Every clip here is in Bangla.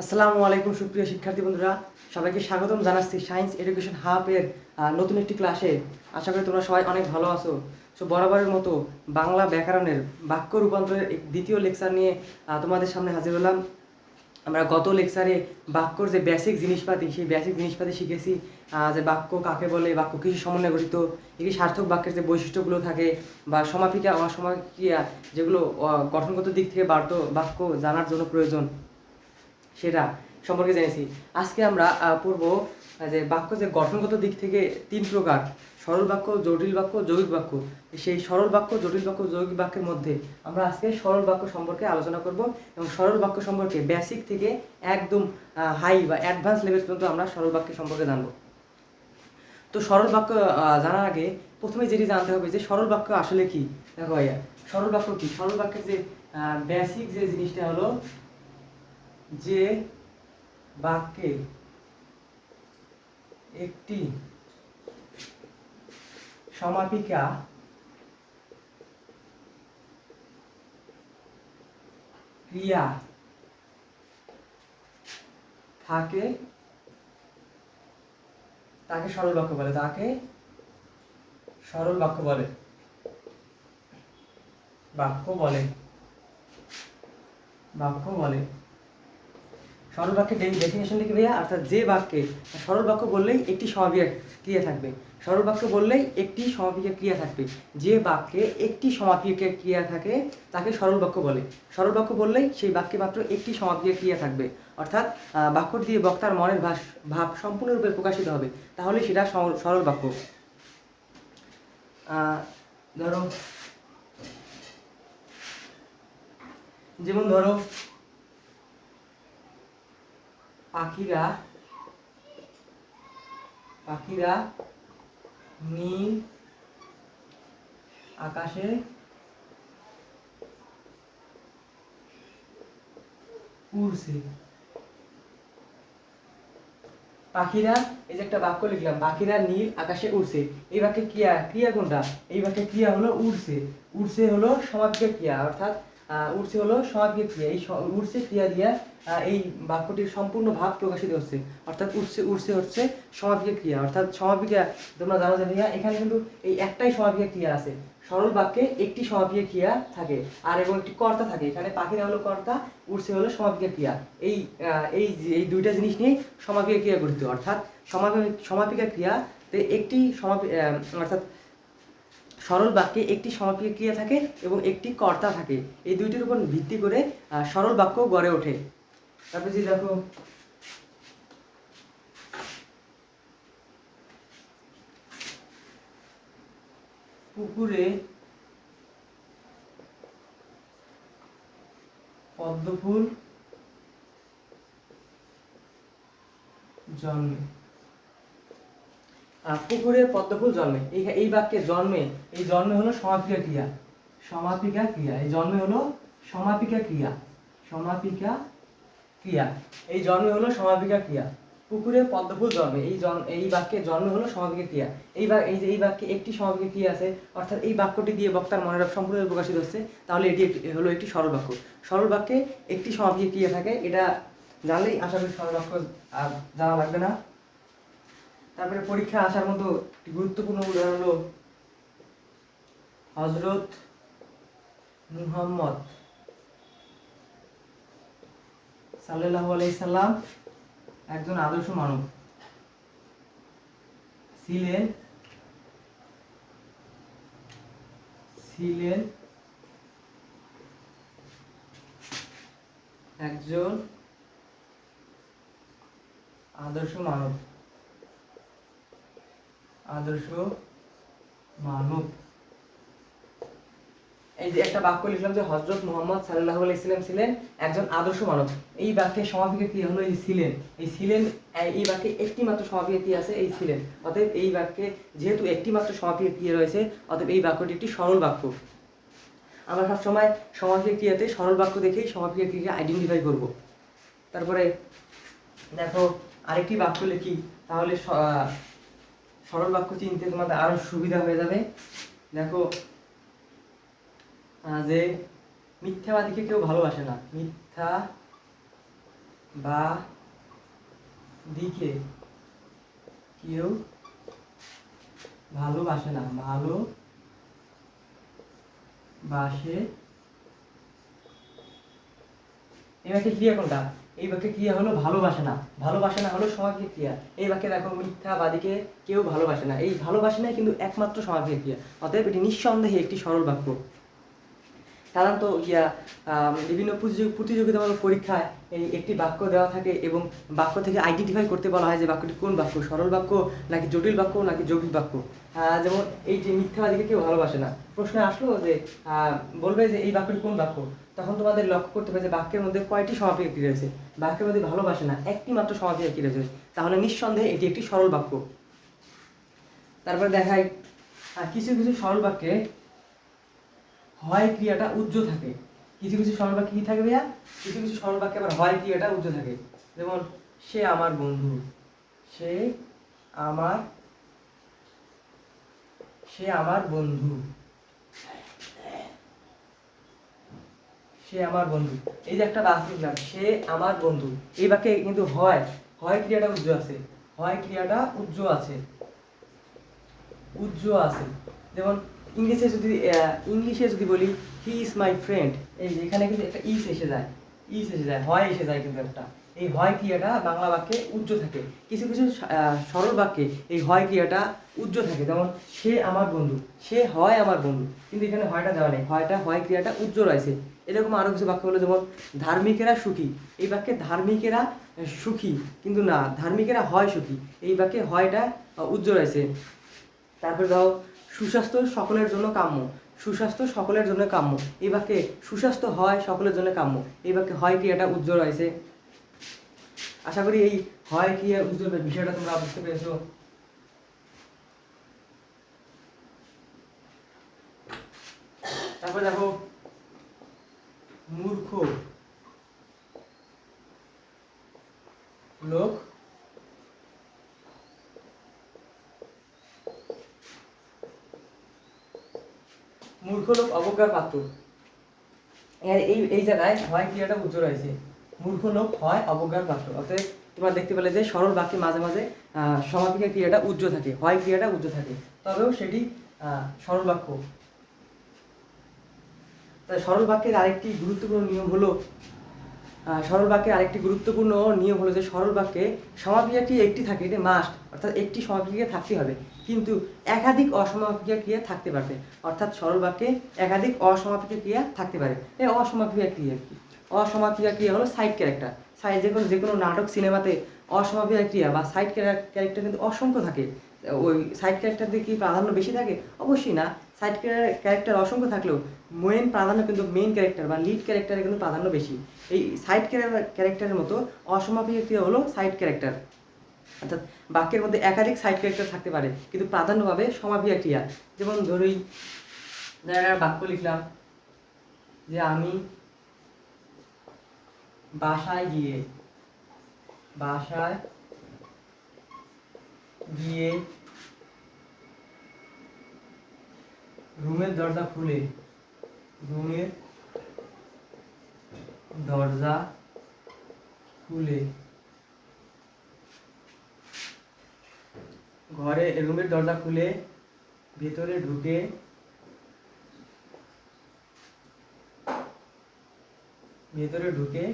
আসসালামু আলাইকুম, সুপ্রিয় শিক্ষার্থী বন্ধুরা। সবাইকে স্বাগতম জানাচ্ছি সায়েন্স এডুকেশন হাবের নতুন একটি ক্লাসে আশা করি তোমরা সবাই অনেক ভালো আছো। সো বরাবরের মতো বাংলা ব্যাকরণের বাক্য রূপান্তরের দ্বিতীয় লেকচার নিয়ে তোমাদের সামনে হাজির হলাম। আমরা গত লেকচারে বাক্যর যে বেসিক জিনিসপাতি, সেই বেসিক জিনিসপাতি শিখেছি। যে বাক্য কাকে বলে, বাক্য কিছু সমন্বয়ে গঠিত একটি সার্থক বাক্যের যে বৈশিষ্ট্যগুলো থাকে, বা সমাপিকা, অসমাপিকা, যেগুলো গঠনগত দিক থেকে বার্ত, বাক্য জানার জন্য প্রয়োজন। সেটা সম্পর্কে জেনেছি। আজকে আমরা পড়ব যে বাক্য যে গঠনগত দিক থেকে তিন প্রকার, সরল বাক্য, জটিল বাক্য, যৌগিক বাক্য। সেই সরল বাক্য, জটিল বাক্য, যৌগিক বাক্যের মধ্যে আমরা আজকে সরল বাক্য সম্পর্কে আলোচনা করব এবং সরল বাক্য সম্পর্কে বেসিক থেকে একদম হাই বা অ্যাডভান্স লেভেল পর্যন্ত আমরা সরল বাক্য সম্পর্কে জানব। তো সরল বাক্য জানার আগে প্রথমে যেটি জানতে হবে যে সরল বাক্য আসলে কি? দেখো ভাইয়া, সরল বাক্য কি? সরল বাক্যের যে বেসিক যে জিনিসটা হলো যে বাক্যে একটি সমাপিকা ক্রিয়া থাকে, তাকে সরল বাক্য বলে, তাকে সরল বাক্য বলে বাক্য বলে বাক্য বলে। সরল বাক্যের ডেফিনেশন লিখে ভাইয়া? অর্থাৎ যে বাক্যে সরল বাক্য বললেই একটি সমাপিকা ক্রিয়া থাকবে। সরল বাক্য বললেই একটি সমাপিকা ক্রিয়া থাকবে। যে বাক্যে একটি সমাপিকা ক্রিয়া থাকে, তাকে সরল বাক্য বলে। সরল বাক্য বললেই সেই বাক্যে মাত্র একটি সমাপিকা ক্রিয়া থাকবে। অর্থাৎ বাক্য দিয়ে বক্তার মনের ভাস, ভাব সম্পূর্ণরূপে প্রকাশিত হবে। তাহলে সেটা সরল বাক্য। ধরো, যেমন ধরো পাখিরা পাখিরা নীল আকাশে উড়ছে। পাখিরা, এই যে একটা বাক্য লিখলাম, পাখিরা নীল আকাশে উড়ছে। এই বাক্যে ক্রিয়া ক্রিয়া কোনটা? এই বাক্যে ক্রিয়া হলো উড়ছে। উড়ছে হলো সমাপিকা ক্রিয়া, অর্থাৎ উড়ছে হলো সমাপিকা ক্রিয়া। এই স- ক্রিয়া দিয়া এই বাক্যটির সম্পূর্ণ ভাব প্রকাশিত হচ্ছে। অর্থাৎ উড়ছে উড়ছে হচ্ছে সমাপিকা ক্রিয়া। অর্থাৎ সমাপিকা তোমরা জানো যে ভাইয়া, এখানে কিন্তু এই একটাই সমাপিকা ক্রিয়া আছে। সরল বাক্যে একটি সমাপিকা ক্রিয়া থাকে আর এবং একটি কর্তা থাকে। এখানে পাখিরা হলো কর্তা, উড়ছে হলো সমাপিকা ক্রিয়া। এই এই এই দুইটা জিনিস নিয়ে সমাপিকা ক্রিয়া গঠিত। অর্থাৎ সমাপি- সমাপিকা ক্রিয়াতে একটি সমাপি অর্থাৎ সরল বাক্যে একটি সমাপিকা ক্রিয়া থাকে এবং একটি কর্তা থাকে। এই দুইটির উপর ভিত্তি করে সরল বাক্য গড়ে ওঠে। তারপরে যে দেখো, পুকুরে পদ্মফুল জন্মে। পুকুরে পদ্মফুল জন্মে। এই এই বাক্যে জন্মে, এই জন্মে হলো সমাপিকা ক্রিয়া। সমাপিকা ক্রিয়া, এই জন্মে হলো সমাপিকা ক্রিয়া। সমাপিকা ক্রিয়া, এই জন্মে হলো সমাপিকা ক্রিয়া। পুকুরে পদ্মফুল জন্মে, এই জন, এই বাক্যে জন্মে হলো সমাপিকা ক্রিয়া। এই বা, এই যে, এই বাক্যে একটি সমাপিকা ক্রিয়া আছে, অর্থাৎ এই বাক্যটি দিয়ে বক্তার মনের ভাব সম্পূর্ণ প্রকাশিত হচ্ছে, তাহলে এটি হলো একটি সরল বাক্য। সরল বাক্যে একটি সমাপিকা ক্রিয়া থাকে, এটা জানলেই আশা করি সরল বাক্য আর জানা লাগবে না। তারপরে পরীক্ষা আসার মতো একটি গুরুত্বপূর্ণ উদাহরণ হলো হজরত মুহাম্মদ সাল্লাল্লাহু আলাইহি সাল্লাম একজন আদর্শ মানব। ছিলেন ছিলেন একজন আদর্শ মানব। আদর্শ মানব এই যে একটা বাক্য লিখলাম যে হজরত মোহাম্মদ সাল্লাহ ইসলাম ছিলেন একজন আদর্শ মানব এই বাক্যের সমাপিকা কি হলো এই ছিলেন। এই ছিলেন, এই- বাক্যে একটি মাত্র সমাপিকা কি আছে, এই ছিলেন। অতএব এই বাক্যে যেহেতু একটি মাত্র সমাপিকা ক্রিয়া রয়েছে, অতএব এই বাক্যটি একটি সরল বাক্য। আমরা সবসময় সমাপিকা ক্রিয়াতে সরল বাক্য দেখেই সমাপিকা ক্রিয়া আইডেন্টিফাই করব। তারপরে দেখো আরেকটি বাক্য লিখি, তাহলে সরল বাক্য চিনতে তোমাদের আরও সুবিধা হয়ে যাবে। দেখো যে মিথ্যাবাদীকে কেউ ভালোবাসে না। মিথ্যা বা দিকে কেউ ভালোবাসে না। ভালো বাসে এই বাক্যে ক্রিয়া কোনটা? এই বাক্যে ক্রিয়া হলো ভালোবাসে না। ভালোবাসে না হলো সমাপিক ক্রিয়া। এই বাক্যে দেখো মিথ্যাবাদীকে কেউ ভালোবাসে না। এই ভালোবাসে না কিন্তু একমাত্র সমাপিক ক্রিয়া। অতএব এটি নিঃসন্দেহে একটি সরল বাক্য। সাধারণত ইয়া বিভিন্ন প্রতিযোগিতামূলক পরীক্ষায় এই একটি বাক্য দেওয়া থাকে এবং বাক্য থেকে আইডেন্টিফাই করতে বলা হয় যে বাক্যটি কোন বাক্য? সরল বাক্য নাকি জটিল বাক্য নাকি যৌগিক বাক্য? যেমন এই যে মিথ্যাবাদীকে কেউ ভালোবাসে না। প্রশ্নে আসলো যে বলবে যে এই বাক্যটি কোন বাক্য? তখন তোমাদের লক্ষ্য করতে হবে যে বাক্যের মধ্যে কয়টি সমাপিক ক্রিয়া রয়েছে। বাক্যের মধ্যে ভালোবাসে না একটি মাত্র সমাপিক ক্রিয়া রয়েছে। তাহলে নিঃসন্দেহে এটি একটি সরল বাক্য। তারপরে দেখাই আহ, কিছু কিছু সরল বাক্যে হয় ক্রিয়াটা উজ্জ্ব থাকে। কিছু কিছু সরল বাক্যে কি থাকে ভাইয়া? কিছু কিছু সরল বাক্যে আবার হয় ক্রিয়াটা উজ্জ্ব থাকে। যেমন সে আমার বন্ধু সে আমার সে আমার বন্ধু। সে আমার বন্ধু। এই যে একটা বাক্য লিখলাম সে আমার বন্ধু। এই বাক্যে কিন্তু হয়। হয় ক্রিয়াটা উজ্জ্ব আছে। হয় ক্রিয়াটা উজ্জ্ব আছে। উজ্জ্ব আছে। যেমন ইংলিশে যদি ইংলিশে যদি বলি হি ইজ মাই ফ্রেন্ড এই যে এখানে কিন্তু একটা ইস এসে যায়। ইস এসে যায়। হয় এসে যায় কিন্তু একটা। এই হয় ক্রিয়াটা বাংলা বাক্যে উজ্জ্ব থাকে। কিছু কিছু সরল বাক্যে এই হয় ক্রিয়াটা উজ্জ্ব থাকে। যেমন, সে আমার বন্ধু, সে হয় আমার বন্ধু। কিন্তু এখানে হয়টা দেওয়া নেই। হয়টা হয় ক্রিয়াটা উজ্জ্ব রয়েছে। এরকম আরও কিছু বাক্য হলো, যেমন, ধার্মিকেরা সুখী। এই বাক্যে ধার্মিকেরা সুখী, কিন্তু না, ধার্মিকেরা হয় সুখী। এই বাক্যে হয়টা উজ্জ্ব রয়েছে। তারপরে ধরো, সুস্বাস্থ্য সকলের জন্য কাম্য। সুস্বাস্থ্য সকলের জন্য কাম্য। এই বাক্যে সুস্বাস্থ্য হয় সকলের জন্য কাম্য। এই বাক্যে হয় ক্রিয়াটা উজ্জ্বল রয়েছে। আশা করি এই হয় ক্রিয়া উজ্জ্বল বিষয়টা তোমরা বুঝতে পেরেছ। তারপরে দেখো, মূর্খ লোক। মূর্খ লোক অবজ্ঞার পাত্র। এই এই জায়গায় হয় ক্রিয়াটা উজ্জ্বল রয়েছে মূর্খ লোক হয়, অবজ্ঞার পাত্র। অতএব তোমরা দেখতে পেলে যে সরল বাক্যে মাঝে মাঝে সমাপিকা ক্রিয়াটা উজ্জ্ব থাকে, হয় ক্রিয়াটা উজ্জ্ব থাকে। তবেও সেটি সরল বাক্য। তাই সরল বাক্যের আরেকটি গুরুত্বপূর্ণ নিয়ম হলো সরল বাক্যের আরেকটি গুরুত্বপূর্ণ নিয়ম হলো যে সরল বাক্যে সমাপিকাটি একটি থাকে, এটা মাস্ট অর্থাৎ একটি সমাপিকা থাকতে হবে। কিন্তু একাধিক অসমাপিকা ক্রিয়া থাকতে পারবে, অর্থাৎ সরল বাক্যে একাধিক অসমাপিকা ক্রিয়া থাকতে পারে। এই অসমাপিকা ক্রিয়া কি? অসমাপিকা ক্রিয়া হলো সাইড ক্যারেক্টার সাইড যে কোনো যে কোনো নাটক সিনেমাতে অসমাপিকা ক্রিয়া বা সাইড ক্যারেক্টার কিন্তু অসংখ্য থাকে। ওই সাইড ক্যারেক্টার দিয়ে কি প্রাধান্য বেশি থাকে? অবশ্যই না। সাইড ক্যারেক্টার অসংখ্য থাকলেও মেন প্রাধান্য কিন্তু মেইন ক্যারেক্টার বা লিড ক্যারেক্টারে কিন্তু প্রাধান্য বেশি। এই সাইড ক্যারেক্টারের মতো অসমাপিক ক্রিয়া হলো সাইড ক্যারেক্টার অর্থাৎ বাক্যের মধ্যে একাধিক সাইড ক্যারেক্টার থাকতে পারে, কিন্তু প্রাধান্য পাবে সমাপিকা ক্রিয়া যেমন ধরি ধর একটা বাক্য লিখলাম, যে আমি বাসায় গিয়ে বাসায় গিয়ে রুমের দরজা খুলে, রুমের দরজা খুলে ঘরে, রুমের দরজা খুলে ভেতরে ঢুকে ভেতরে ঢুকে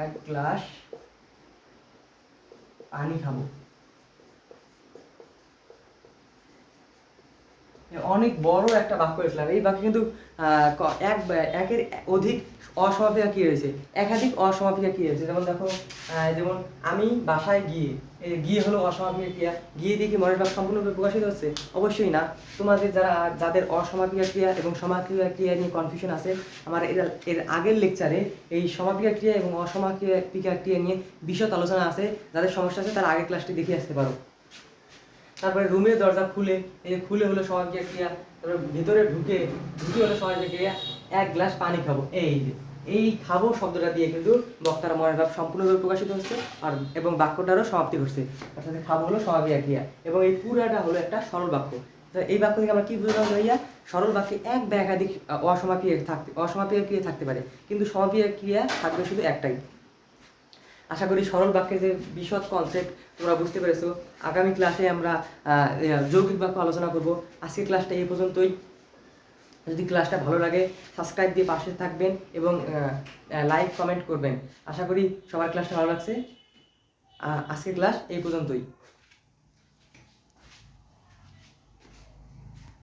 এক গ্লাস পানি খাব। অনেক বড় একটা বাক্য লিখলাম এই বাক্যে কিন্তু এক একের অধিক অসমাপিকা কি রয়েছে? একাধিক অসমাপিকা কি রয়েছে? যেমন দেখো যেমন আমি বাসায় গিয়ে গিয়ে হলো অসমাপিকা ক্রিয়া। গিয়ে দিয়ে কি মনের ভাব সম্পূর্ণরূপে প্রকাশিত হচ্ছে। অবশ্যই না। তোমাদের যারা, যাদের অসমাপিকা ক্রিয়া এবং সমাপিকা ক্রিয়া নিয়ে কনফিউশন আছে, আমার এর এর আগের লেকচারে এই সমাপিকা ক্রিয়া এবং অসমাপিকা ক্রিয়া নিয়ে বিশদ আলোচনা আছে। যাদের সমস্যা আছে, তারা আগের ক্লাসটি দেখে আসতে পারো। তারপরে রুমের দরজা খুলে এই খুলে হলো সমাপিকা ক্রিয়া তারপরে ভিতরে ঢুকে ঢুকে হলো ক্রিয়া এক গ্লাস পানি খাব। এই যে এই খাব শব্দটা দিয়ে কিন্তু বক্তার মনের ভাব সম্পূর্ণভাবে প্রকাশিত হচ্ছে আর এবং বাক্যটারও সমাপ্তি ঘটছে। অর্থাৎ খাব হলো সমাপিকা ক্রিয়া এবং এই পুরাটা হলো একটা সরল বাক্য। এই বাক্য থেকে আমরা কি বুঝলাম ভাইয়া? সরল বাক্যে এক বা একাধিক আহ, অসমাপিক থাকতে অসমাপিক ক্রিয়া থাকতে পারে। কিন্তু সমাপিক ক্রিয়া থাকবে শুধু একটাই। আশা করি সরল বাক্যের যে বিশদ কনসেপ্ট তোমরা বুঝতে পেরেছ। আগামী ক্লাসে আমরা যৌগিক বাক্য আলোচনা করব। আজকের ক্লাসটা এই পর্যন্তই। যদি ক্লাসটা ভালো লাগে সাবস্ক্রাইব দিয়ে পাশে থাকবেন এবং লাইক কমেন্ট করবেন। আশা করি সবার ক্লাসটা ভালো লাগছে। আজকের ক্লাস এই পর্যন্তই।